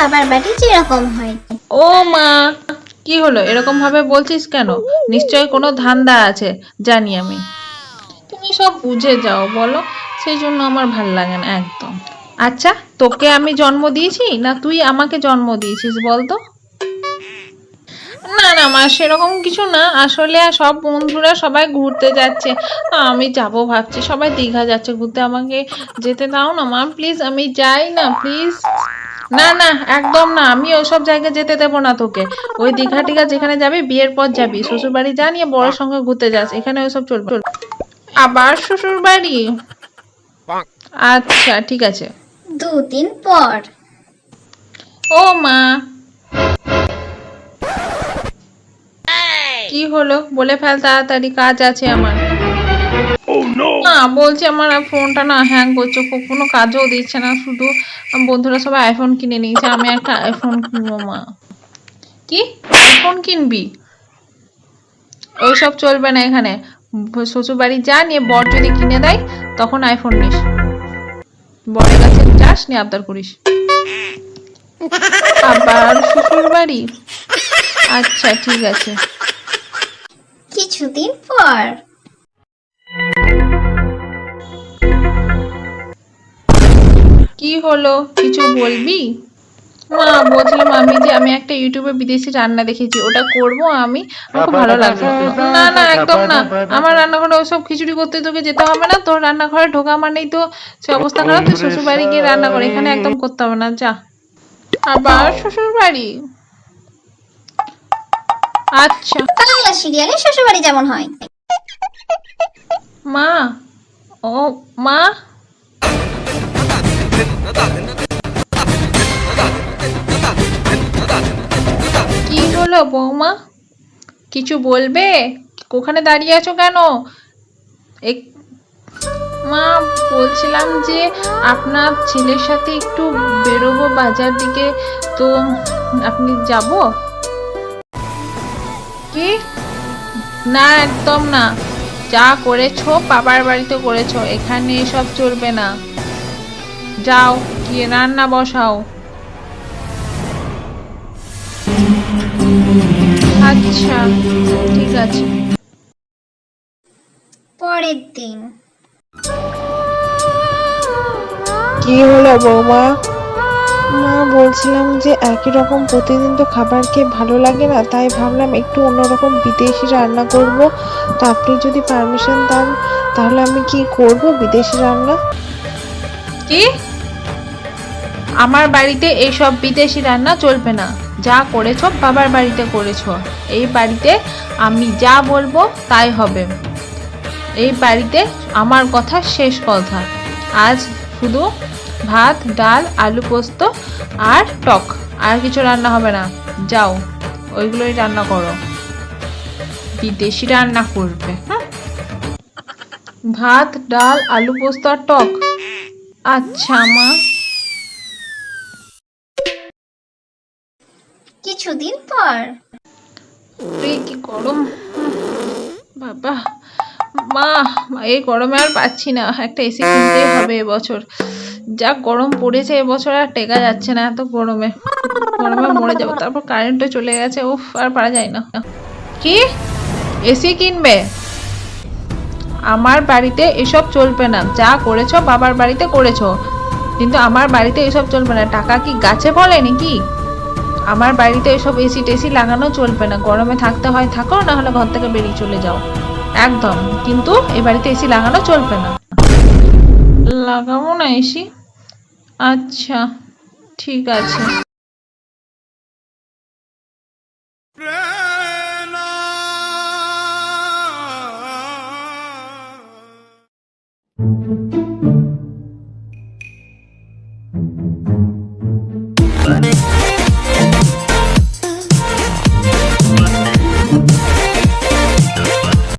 বাবার বাড়ি যেরকম হয়। ও মা, কি হলো? এরকম ভাবে বলছিস কেন? নিশ্চয়ই কোনো ধান্দা আছে, জানি আমি। তুমি সব বুঝে যাও, বলো? সেই জন্য আমার ভালো লাগে না, একদম। আচ্ছা তোকে আমি জন্ম দিয়েছি না তুই আমাকে জন্ম দিয়েছিস, বলতো? না না, মা, সেরকম কিছু না। আসলে সব বন্ধুরা সবাই ঘুরতে যাচ্ছে। আমি যাব ভাবছি, সবাই দীঘা যাচ্ছে, ঘুরতে আমাকে যেতে দাও না, মা। প্লিজ, আমি যাই না, প্লিজ। না না একদম না। আমি ওসব জায়গায় যেতে দেবো না তোকে। ওই দীঘা টিঘা যেখানে যাবি বিয়ের পর যাবি। শ্বশুর বাড়ি যা নিয়ে বড় সঙ্গে ঘুরতে যাস এখানে চলবে চলবে। আবার শ্বশুর বাড়ি আচ্ছা ঠিক আছে। দুদিন পর। ও মা। কি হলো? বলে ফেল তাড়াতাড়ি কাজ আছে আমার। না বলছি আমার ফোনটা না হ্যাং করছে কোনো কাজও দিচ্ছে না শুধু বন্ধুরা সবাই আইফোন কিনে নিয়েছে আমি একটা আইফোন কিনবো মা। কি? আইফোন কিনবি? ওইসব চলবে না এখানে। শ্বশুর বাড়ি যা নিয়ে বর যদি কিনে দেয় তখন আইফোন নিস। বরের কাছে যাস নিয়ে আবদার করিস। আবার শ্বশুর বাড়ি আচ্ছা ঠিক আছে। কিছুদিন পর। কি হলো? কিছু বলবি? মা বলছিলাম আমি যে আমি একটা ইউটিউবে বিদেশি রান্না দেখেছি ওটা করব আমি? আমার খুব ভালো লাগল। না না একদম না। আমার রান্নাঘরে ওসব খিচুড়ি করতে তোকে যেতে হবে না তোর রান্নাঘরে ঢোকা মানেই তো সে অবস্থা খারাপ তুই শ্বশুর বাড়ি গিয়ে রান্না করে এখানে একদম করতে হবে না যা। আবার শ্বশুর বাড়ি আচ্ছা। বাংলা সিরিয়ালে শ্বশুরবাড়ি যেমন হয়। মা ও মা? কি হলো বৌমা? কিছু বলবে? ওখানে দাঁড়িয়ে আছো কেন? মা, বলছিলাম যে আপনার ছেলের সাথে একটু বেরোবো বাজার দিকে। তো আপনি যাব? কি? না, একদম না। যা করেছ, বাবার বাড়িতে করেছ। এখানে এসব চলবে না। যাও গিয়ে রান্না বসাও। আচ্ছা ঠিক আছে। পরের দিন। কি হলো বৌমা? মা বলছিলাম যে একই রকম প্রতিদিন তো খাবার খেয়ে ভালো লাগে না তাই ভাবলাম একটু অন্যরকম বিদেশি রান্না করব। তো আপনি যদি পারমিশন দেন তাহলে আমি কি করব বিদেশি রান্না? কি? আমার বাড়িতে এইসব বিদেশি রান্না চলবে না। যা করেছ বাবার বাড়িতে করেছ। এই বাড়িতে আমি যা বলব তাই হবে। এই বাড়িতে আমার কথা শেষ কথা। আজ শুধু ভাত, ডাল, আলু পোস্ত আর টক। আর কিছু রান্না হবে না। যাও, ওইগুলোই রান্না করো। বিদেশি রান্না করবে হ্যাঁ? ভাত, ডাল, আলু পোস্ত আর টক। আচ্ছা মা। কিছুদিন পর। কি গরম। বাবা, মা, এই গরমে আর পাচ্ছি না। একটা এসি কিনতেই হবে এবছর। যা গরম পড়েছে এবছর আর টেকা যাচ্ছে না এত গরমে। গরমে মরে যাব, তারপর কারেন্টও চলে গেছে, উফ, আর পারা যায় না। কি? এসি কিনবে? আমার বাড়িতে এসব চলবে না। যা করেছ বাবার বাড়িতে করেছ। কিন্তু আমার বাড়িতে এসব চলবে না। টাকা কি গাছে ফলে নাকি আমার বাড়িতে এসব এসি টেসি লাগানো চলবে না। গরমে থাকতে হয়, থাকো না হলে ঘর থেকে বেরিয়ে চলে যাও। একদম। কিন্তু এই বাড়িতে এসি লাগানো চলবে না। লাগাবো না এসি আচ্ছা ঠিক আছে।